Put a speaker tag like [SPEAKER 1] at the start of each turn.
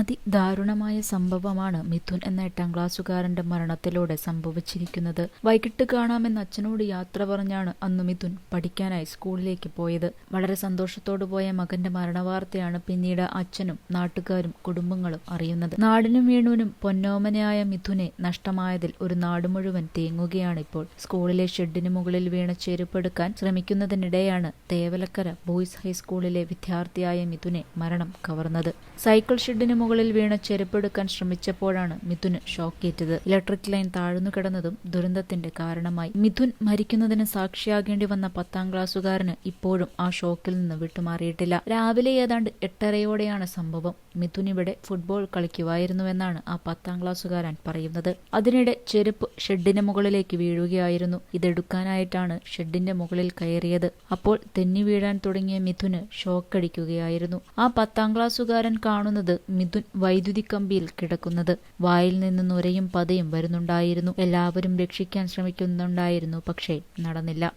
[SPEAKER 1] അതിദാരുണമായ സംഭവമാണ് മിഥുൻ എന്ന എട്ടാം ക്ലാസ്സുകാരന്റെ മരണത്തിലൂടെ സംഭവിച്ചിരിക്കുന്നത്. വൈകിട്ട് കാണാമെന്ന് അച്ഛനോട് യാത്ര പറഞ്ഞാണ് അന്ന് മിഥുൻ പഠിക്കാനായി സ്കൂളിലേക്ക് പോയത്. വളരെ സന്തോഷത്തോടു പോയ മകന്റെ മരണവാർത്തയാണ് പിന്നീട് അച്ഛനും നാട്ടുകാരും കുടുംബങ്ങളും അറിയുന്നത്. നാടിനും വീണുവിനും പൊന്നോമനയായ മിഥുനെ നഷ്ടമായതിൽ ഒരു നാട് മുഴുവൻ തേങ്ങുകയാണ് ഇപ്പോൾ. സ്കൂളിലെ ഷെഡിന് മുകളിൽ വീണ ചെരുപ്പെടുക്കാൻ ശ്രമിക്കുന്നതിനിടെയാണ് തേവലക്കര ബോയ്സ് ഹൈസ്കൂളിലെ വിദ്യാർത്ഥിയായ മിഥുനെ മരണം കവർന്നത്. സൈക്കിൾ ഷെഡിന് മുകളിൽ വീണ ചെരുപ്പെടുക്കാൻ ശ്രമിച്ചപ്പോഴാണ് മിഥുന് ഷോക്കേറ്റത്. ഇലക്ട്രിക് ലൈൻ താഴ്ന്നു കിടന്നതും ദുരന്തത്തിന്റെ കാരണമായി. മിഥുൻ മരിക്കുന്നതിന് സാക്ഷിയാകേണ്ടി വന്ന പത്താം ക്ലാസ്സുകാരന് ഇപ്പോഴും ആ ഷോക്കിൽ നിന്ന് വിട്ടുമാറിയിട്ടില്ല. രാവിലെ ഏതാണ്ട് എട്ടരയോടെയാണ് സംഭവം. മിഥുൻ ഇവിടെ ഫുട്ബോൾ കളിക്കുമായിരുന്നുവെന്നാണ് ആ പത്താം ക്ലാസ്സുകാരൻ പറയുന്നത്. അതിനിടെ ചെരുപ്പ് ഷെഡിന് മുകളിലേക്ക് വീഴുകയായിരുന്നു. ഇതെടുക്കാനായിട്ടാണ് ഷെഡിന്റെ മുകളിൽ കയറിയത്. അപ്പോൾ തെന്നി വീഴാൻ തുടങ്ങിയ മിഥുന് ഷോക്കടിക്കുകയായിരുന്നു. ആ പത്താം ക്ലാസ്സുകാരൻ കാണുന്നത് മിഥുൻ വൈദ്യുതി കമ്പിയിൽ കിടക്കുന്നത്. വായിൽ നിന്ന് നുരയും പതയും വരുന്നുണ്ടായിരുന്നു. എല്ലാവരും രക്ഷിക്കാൻ ശ്രമിക്കുന്നുണ്ടായിരുന്നു പക്ഷേ നടന്നില്ല.